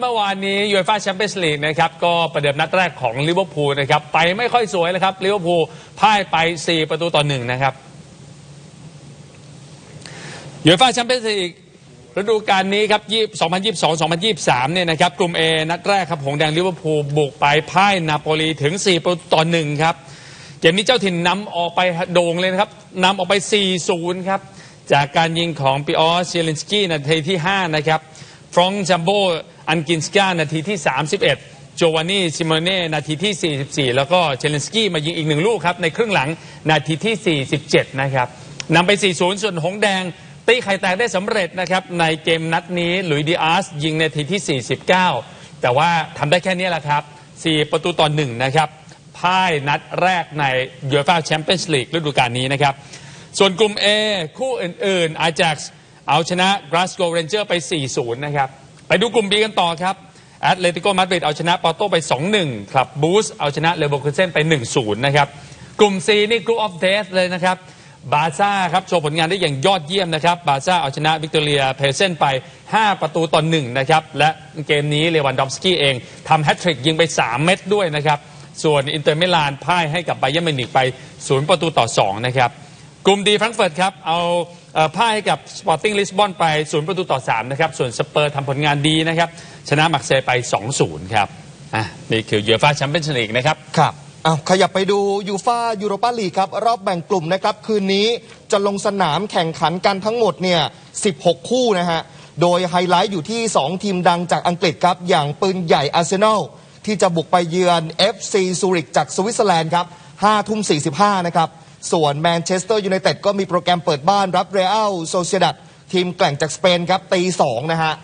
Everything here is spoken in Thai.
เมื่อวานนี้ยูเอฟ่าแชมเปี้ยนส์ลีกนะครับก็ประเดิมนัดแรกของลิเวอร์พูลนะครับไปไม่ค่อยสวยเลยครับลิเวอร์พูลพ่ายไป 4 ประตูต่อหนึ่งนะครับยูเอฟ่าแชมเปี้ยนส์ลีกฤดูกาลนี้ครับ2022-2023 เนี่ยนะครับกลุ่ม A นัดแรกครับหงแดงลิเวอร์พูลบุกไปพ่ายนาโปลีถึง 4 ประตูต่อหนึ่งครับเกมนี้เจ้าถิ่นนำออกไปโด่งเลยนะครับนำออกไป 4-0 ครับจากการยิงของปิออสเชลินสกี้นาทีที่ 5 นะครับ ฟรองก์จัมโบอันกินสกานาทีที่ 31 โจวานนี่ซิโมเน่นาทีที่ 44 แล้วก็เชลินสกี้มายิงอีกหนึ่งลูกครับ ในครึ่งหลังนาทีที่ 47 นะครับนำไป 4-0 ส่วนหงแดง ตีไข่แตกได้สำเร็จนะครับ ในเกมนัดนี้หลุยดีอาร์สยิงนาทีที่ 49 แต่ว่าทำได้แค่นี้แหละครับ 4 ประตูต่อหนึ่งนะครับพ่ายนัดแรกในยูฟ่าแชมเปี้ยนส์ลีกฤดูกาลนี้นะครับ ส่วนกลุ่ม A คู่อื่นๆอาจาก เอาชนะกราสโกเรนเจอร์ไป 4-0 นะครับ ไปดูกลุ่ม B กันต่อครับแอตเลติโกมาดริดเอาชนะปอร์โตไป 2-1 ครับบูสเอาชนะเลโบคุเซนไป 1-0 นะครับ กลุ่ม C นี่กรุ๊ปออฟเดสเลยนะครับ บาซ่าครับ โชว์ผลงานได้อย่างยอดเยี่ยมนะครับ บาซ่าเอาชนะวิกตอเรียเพเซนไป 5 ประตูต่อ1นะครับ และเกมนี้เลวันดอฟสกี้เองทำแฮตทริกยิงไป 3 เม็ดด้วยนะครับ ส่วนอินเตอร์มิลานพ่ายให้กับไบเยร์มิวนิกไป 0 ประตูต่อ 2 นะครับ กลุ่มดีแฟรงก์เฟิร์ตครับเอา พ่ายให้กับสปอร์ติ้งลิสบอนไป0ประตูต่อ 3 นะครับ ส่วนสเปอร์ทำผลงานดีนะครับ ชนะมักเซไป 2-0 ครับอะนี่คือยูฟ่าแชมเปี้ยนส์ลีกนะครับ ครับอ้าวขยับไปดูยูฟายูโรปาลีกครับ รอบแบ่งกลุ่มนะครับ คืนนี้จะลงสนามแข่งขันกันทั้งหมดเนี่ย 16 คู่นะฮะ โดยไฮไลท์อยู่ที่ 2 ทีมดังจากอังกฤษครับ อย่างปืนใหญ่อาร์เซนอลที่จะบุกไปเยือน FC ซูริกจากสวิตเซอร์แลนด์ครับ5ทุ่ม45 นะครับ ส่วนแมนเชสเตอร์ยูไนเต็ดก็มีโปรแกรมเปิดบ้านรับเรอัลโซเซียดัดทีมแกล่งจากสเปนครับตีสองนะฮะ